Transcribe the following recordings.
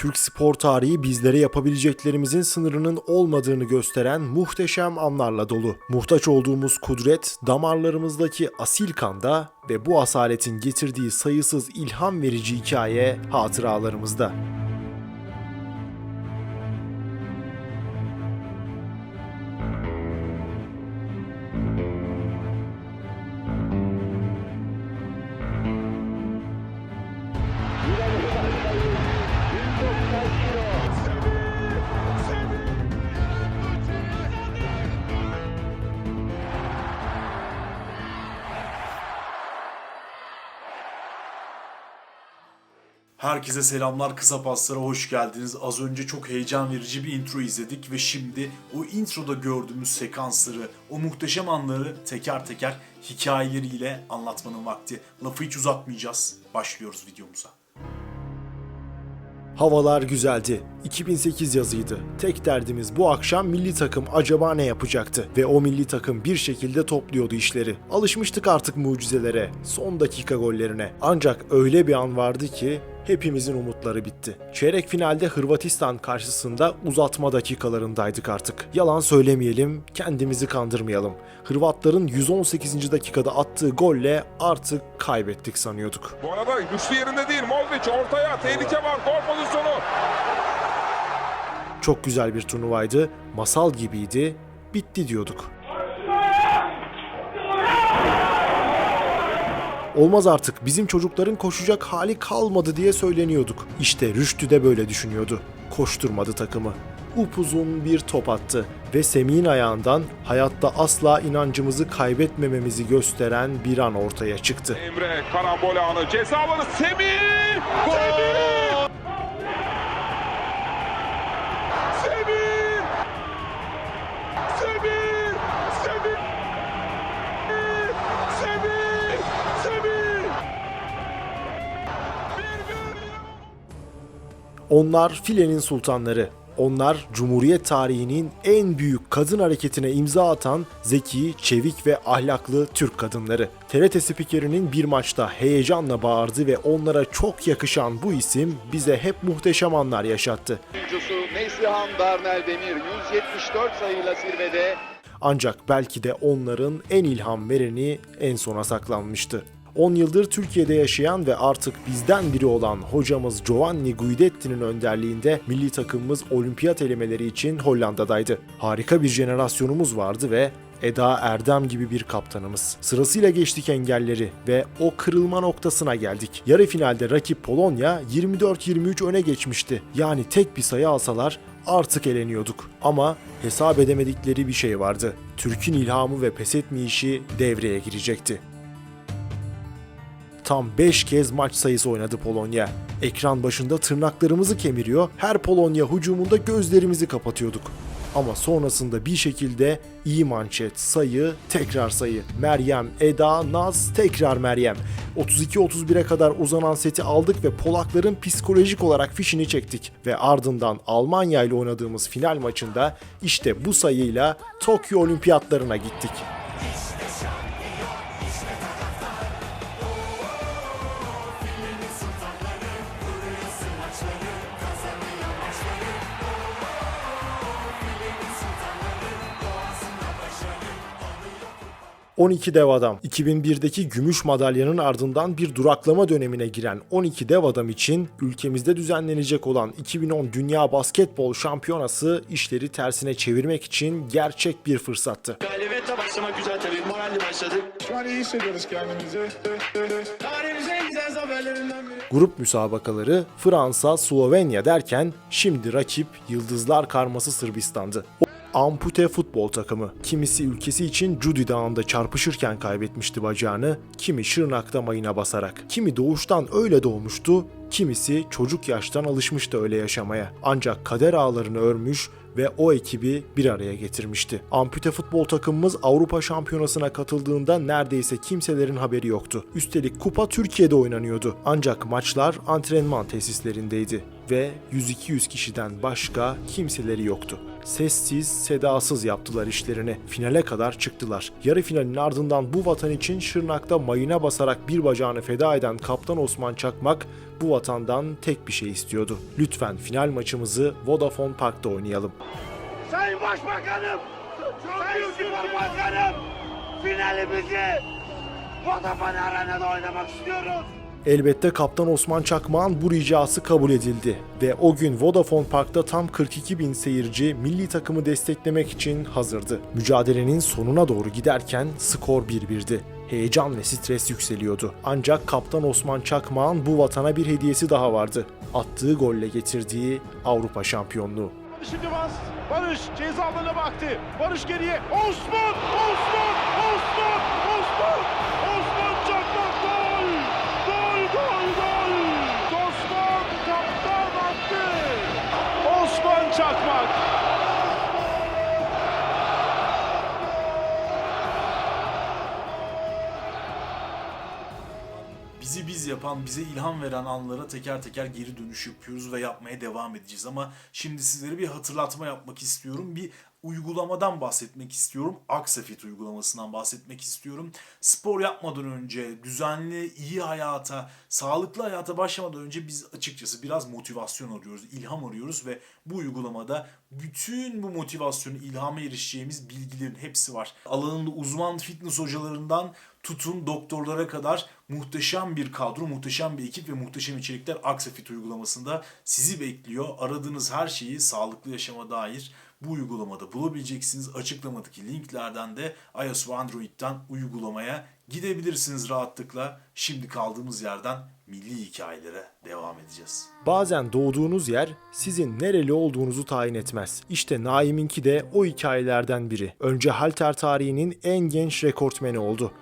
Türk spor tarihi bizlere yapabileceklerimizin sınırının olmadığını gösteren muhteşem anlarla dolu. Muhtaç olduğumuz kudret damarlarımızdaki asil kanda ve bu asaletin getirdiği sayısız ilham verici hikaye hatıralarımızda. Herkese selamlar kısa paslara hoş geldiniz. Az önce çok heyecan verici bir intro izledik ve şimdi o introda gördüğümüz sekansları, o muhteşem anları teker teker hikayeleriyle anlatmanın vakti. Lafı hiç uzatmayacağız. Başlıyoruz videomuza. Havalar güzeldi. 2008 yazıydı. Tek derdimiz bu akşam milli takım acaba ne yapacaktı? Ve o milli takım bir şekilde topluyordu işleri. Alışmıştık artık mucizelere, son dakika gollerine. Ancak öyle bir an vardı ki hepimizin umutları bitti. Çeyrek finalde Hırvatistan karşısında uzatma dakikalarındaydık artık. Yalan söylemeyelim, kendimizi kandırmayalım. Hırvatların 118. dakikada attığı golle artık kaybettik sanıyorduk. Bu arada güçlü yerinde değil. Modric ortaya tehlike var. Gol pozisyonu. Çok güzel bir turnuvaydı, masal gibiydi, bitti diyorduk. Olmaz artık bizim çocukların koşacak hali kalmadı diye söyleniyorduk. İşte Rüştü de böyle düşünüyordu. Koşturmadı takımı. Upuzun bir top attı ve Semih'in ayağından hayatta asla inancımızı kaybetmememizi gösteren bir an ortaya çıktı. Emre karambol anı. Ceza alanı Semih. Gol. Semih. Onlar filenin sultanları. Onlar Cumhuriyet tarihinin en büyük kadın hareketine imza atan zeki, çevik ve ahlaklı Türk kadınları. TRT spikerinin bir maçta heyecanla bağırdı ve onlara çok yakışan bu isim bize hep muhteşem anlar yaşattı. oyuncusu Neslihan Darnel Demir 174 sayıyla zirvede. Ancak belki de onların en ilham vereni en sona saklanmıştı. 10 yıldır Türkiye'de yaşayan ve artık bizden biri olan hocamız Giovanni Guidetti'nin önderliğinde milli takımımız olimpiyat elemeleri için Hollanda'daydı. Harika bir jenerasyonumuz vardı ve Eda Erdem gibi bir kaptanımız. Sırasıyla geçtik engelleri ve o kırılma noktasına geldik. Yarı finalde rakip Polonya 24-23 öne geçmişti. Yani tek bir sayı alsalar artık eleniyorduk. Ama hesap edemedikleri bir şey vardı. Türk'ün ilhamı ve pes etmeyişi devreye girecekti. Tam 5 kez maç sayısı oynadı Polonya. Ekran başında tırnaklarımızı kemiriyor, her Polonya hücumunda gözlerimizi kapatıyorduk. Ama sonrasında bir şekilde iyi manşet, sayı, tekrar sayı. Meryem, Eda, Naz, tekrar Meryem. 32-31'e kadar uzanan seti aldık ve Polakların psikolojik olarak fişini çektik. Ve ardından Almanya ile oynadığımız final maçında işte bu sayıyla Tokyo Olimpiyatlarına gittik. ...12 dev adam. 2001'deki gümüş madalyanın ardından bir duraklama dönemine giren 12 dev adam için... ...ülkemizde düzenlenecek olan 2010 Dünya Basketbol Şampiyonası... ...işleri tersine çevirmek için gerçek bir fırsattı. Galibiyete başlamak güzel tabii. Moralli başladık. Şu an iyi hissediyoruz kendimizi. Tarihimizin en güzel zaferlerinden biri. Grup müsabakaları Fransa, Slovenya derken şimdi rakip Yıldızlar Karması Sırbistan'dı. Ampute futbol takımı. Kimisi ülkesi için Cudi Dağı'nda çarpışırken kaybetmişti bacağını, kimi Şırnak'ta mayına basarak. Kimi doğuştan öyle doğmuştu, kimisi çocuk yaştan alışmıştı öyle yaşamaya. Ancak kader ağlarını örmüş ve o ekibi bir araya getirmişti. Ampute futbol takımımız Avrupa Şampiyonası'na katıldığında neredeyse kimselerin haberi yoktu. Üstelik kupa Türkiye'de oynanıyordu. Ancak maçlar antrenman tesislerindeydi. Ve 100-200 kişiden başka kimseleri yoktu. Sessiz, sedasız yaptılar işlerini. Finale kadar çıktılar. Yarı finalin ardından bu vatan için Şırnak'ta mayına basarak bir bacağını feda eden Kaptan Osman Çakmak bu vatandan tek bir şey istiyordu. Lütfen final maçımızı Vodafone Park'ta oynayalım. Sayın Başbakanım, Sayın Cumhurbaşkanım, finalimizi Vodafone Arena'da oynamak istiyoruz. Elbette Kaptan Osman Çakmak'ın bu ricası kabul edildi ve o gün Vodafone Park'ta tam 42 bin seyirci milli takımı desteklemek için hazırdı. Mücadelenin sonuna doğru giderken skor 1-1'di. Heyecan ve stres yükseliyordu. Ancak Kaptan Osman Çakmak'ın bu vatana bir hediyesi daha vardı. Attığı golle getirdiği Avrupa şampiyonluğu. Şimdi bas, Barış ceza alanına baktı. Barış geriye, Osman, Osman, bizi biz yapan, bize ilham veren anlara teker teker geri dönüş yapıyoruz ve yapmaya devam edeceğiz. Ama şimdi sizlere bir hatırlatma yapmak istiyorum. Bir uygulamadan bahsetmek istiyorum. Aksafit uygulamasından bahsetmek istiyorum. Spor yapmadan önce, düzenli, iyi hayata, sağlıklı hayata başlamadan önce biz açıkçası biraz motivasyon arıyoruz, ilham arıyoruz ve bu uygulamada bütün bu motivasyonu, ilhama erişeceğimiz bilgilerin hepsi var. Alanında uzman fitness hocalarından tutun doktorlara kadar muhteşem bir kadro, muhteşem bir ekip ve muhteşem içerikler Aksafit uygulamasında sizi bekliyor. Aradığınız her şeyi sağlıklı yaşama dair bu uygulamada bulabileceksiniz. Açıklamadaki linklerden de iOS ve Android'den uygulamaya gidebilirsiniz rahatlıkla. Şimdi kaldığımız yerden milli hikayelere devam edeceğiz. Bazen doğduğunuz yer sizin nereli olduğunuzu tayin etmez. İşte Naim'inki de o hikayelerden biri. Önce halter tarihinin en genç rekortmeni oldu.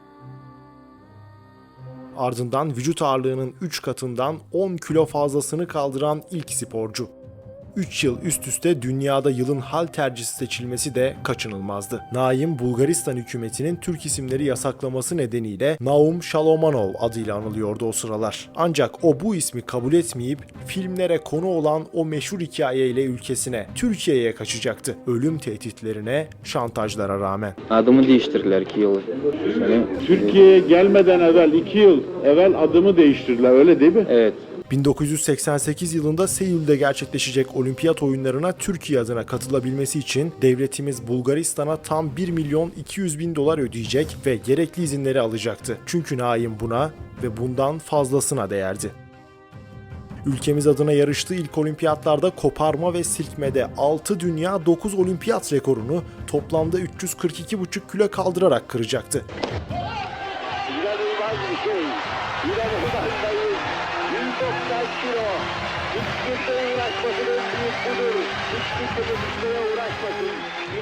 Ardından vücut ağırlığının 3 katından 10 kilo fazlasını kaldıran ilk sporcu. 3 yıl üst üste dünyada yılın haltercisi seçilmesi de kaçınılmazdı. Naim, Bulgaristan hükümetinin Türk isimleri yasaklaması nedeniyle Naum Shalomanov adıyla anılıyordu o sıralar. Ancak o bu ismi kabul etmeyip filmlere konu olan o meşhur hikayeyle ülkesine, Türkiye'ye kaçacaktı. Ölüm tehditlerine, şantajlara rağmen. Adımı değiştirdiler iki yıl. Türkiye'ye gelmeden evvel, iki yıl evvel adımı değiştirdiler öyle değil mi? Evet. 1988 yılında Seul'de gerçekleşecek olimpiyat oyunlarına Türkiye adına katılabilmesi için devletimiz Bulgaristan'a tam 1 milyon 200 bin dolar ödeyecek ve gerekli izinleri alacaktı. Çünkü Naim buna ve bundan fazlasına değerdi. Ülkemiz adına yarıştığı ilk olimpiyatlarda koparma ve silkmede 6 dünya 9 olimpiyat rekorunu toplamda 342,5 kilo kaldırarak kıracaktı.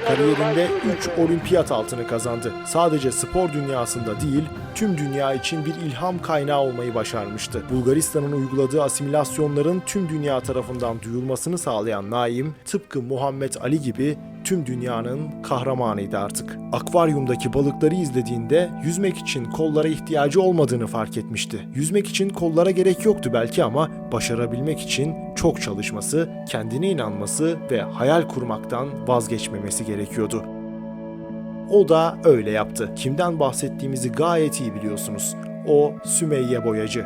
Kariyerinde 3 olimpiyat altını kazandı. Sadece spor dünyasında değil, tüm dünya için bir ilham kaynağı olmayı başarmıştı. Bulgaristan'ın uyguladığı asimilasyonların tüm dünya tarafından duyulmasını sağlayan Naim, tıpkı Muhammed Ali gibi tüm dünyanın kahramanıydı artık. Akvaryumdaki balıkları izlediğinde yüzmek için kollara ihtiyacı olmadığını fark etmişti. Yüzmek için kollara gerek yoktu belki ama başarabilmek için çok çalışması, kendine inanması ve hayal kurmaktan vazgeçmemesi gerekiyordu. O da öyle yaptı. Kimden bahsettiğimizi gayet iyi biliyorsunuz. O Sümeyye Boyacı.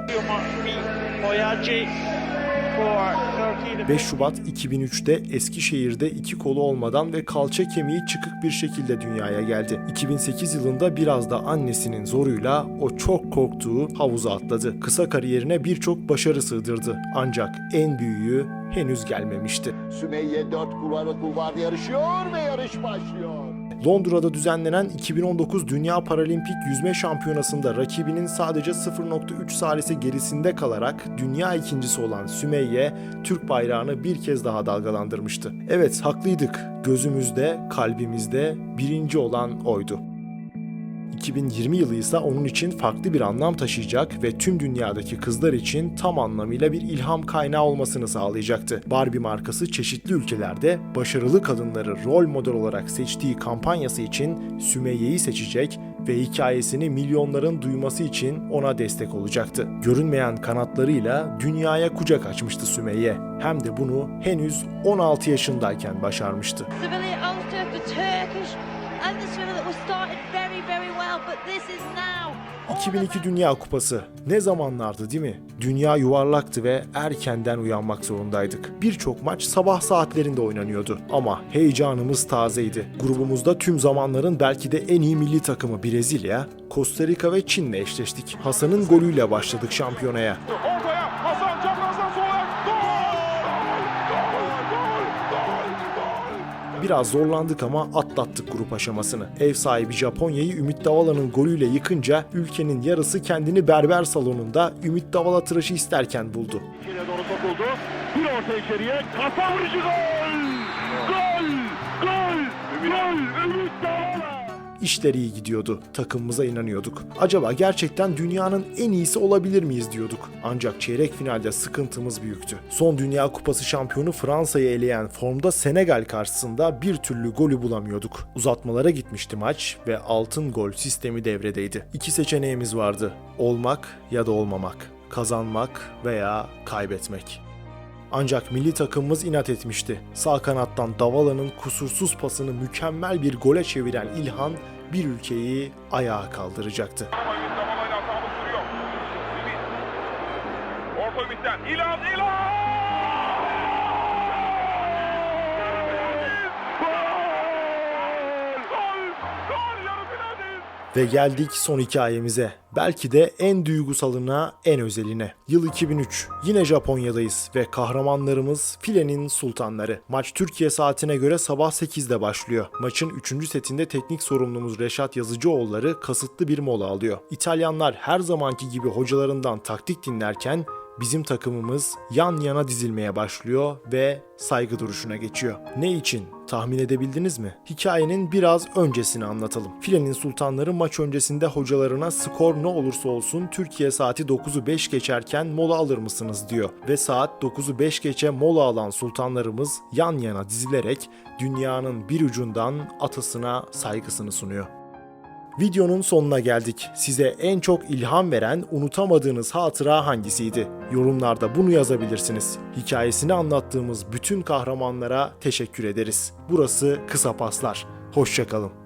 5 Şubat 2003'te Eskişehir'de iki kolu olmadan ve kalça kemiği çıkık bir şekilde dünyaya geldi. 2008 yılında biraz da annesinin zoruyla o çok korktuğu havuza atladı. Kısa kariyerine birçok başarı sığdırdı. Ancak en büyüğü henüz gelmemişti. Sümeyye dört kulvarı kulvar yarışıyor ve yarış başlıyor. Londra'da düzenlenen 2019 Dünya Paralimpik Yüzme Şampiyonası'nda rakibinin sadece 0.3 salise gerisinde kalarak dünya ikincisi olan Sümeyye, Türk bayrağını bir kez daha dalgalandırmıştı. Evet haklıydık, gözümüzde, kalbimizde birinci olan oydu. 2020 yılı ise onun için farklı bir anlam taşıyacak ve tüm dünyadaki kızlar için tam anlamıyla bir ilham kaynağı olmasını sağlayacaktı. Barbie markası çeşitli ülkelerde başarılı kadınları rol model olarak seçtiği kampanyası için Sümeyye'yi seçecek ve hikayesini milyonların duyması için ona destek olacaktı. Görünmeyen kanatlarıyla dünyaya kucak açmıştı Sümeyye. Hem de bunu henüz 16 yaşındayken başarmıştı. Sevilla Ulster, the Turkish and the Sevilla that was started very, very well, but this is now. all 2002 Dünya Kupası ne zamanlardı değil mi? Dünya yuvarlaktı ve erkenden uyanmak zorundaydık. Birçok maç sabah saatlerinde oynanıyordu ama heyecanımız tazeydi. Grubumuzda tüm zamanların belki de en iyi milli takımı Brezilya, Costa Rica ve Çin'le eşleştik. Hasan'ın golüyle başladık şampiyonaya. Biraz zorlandık ama atlattık grup aşamasını. Ev sahibi Japonya'yı Ümit Davala'nın golüyle yıkınca ülkenin yarısı kendini berber salonunda Ümit Davala tıraşı isterken buldu. İçeriye doğru sokuldu. Bir orta içeriye. Kafa vuruşu gol! Gol! Gol! Gol! Ümit Davala! İşler iyi gidiyordu. Takımımıza inanıyorduk. Acaba gerçekten dünyanın en iyisi olabilir miyiz diyorduk. Ancak çeyrek finalde sıkıntımız büyüktü. Son Dünya Kupası şampiyonu Fransa'yı eleyen formda Senegal karşısında bir türlü golü bulamıyorduk. Uzatmalara gitmişti maç ve altın gol sistemi devredeydi. İki seçeneğimiz vardı. Olmak ya da olmamak. Kazanmak veya kaybetmek. Ancak milli takımımız inat etmişti. Sağ kanattan Davala'nın kusursuz pasını mükemmel bir gole çeviren İlhan bir ülkeyi ayağa kaldıracaktı. Orta Ümit'ten. Yarı finaldeyiz. Ve geldik son hikayemize. Belki de en duygusalına, en özeline. Yıl 2003. Yine Japonya'dayız ve kahramanlarımız filenin sultanları. Maç Türkiye saatine göre sabah 8'de başlıyor. Maçın 3. setinde teknik sorumlumuz Reşat Yazıcıoğulları kasıtlı bir mola alıyor. İtalyanlar her zamanki gibi hocalarından taktik dinlerken bizim takımımız yan yana dizilmeye başlıyor ve saygı duruşuna geçiyor. Ne için? Tahmin edebildiniz mi? Hikayenin biraz öncesini anlatalım. Filenin sultanları maç öncesinde hocalarına skor ne olursa olsun Türkiye saati 9'u 5 geçerken mola alır mısınız diyor. Ve saat 9'u 5 geçe mola alan sultanlarımız yan yana dizilerek dünyanın bir ucundan atasına saygısını sunuyor. Videonun sonuna geldik. Size en çok ilham veren, unutamadığınız hatıra hangisiydi? Yorumlarda bunu yazabilirsiniz. Hikayesini anlattığımız bütün kahramanlara teşekkür ederiz. Burası Kısa Paslar. Hoşçakalın.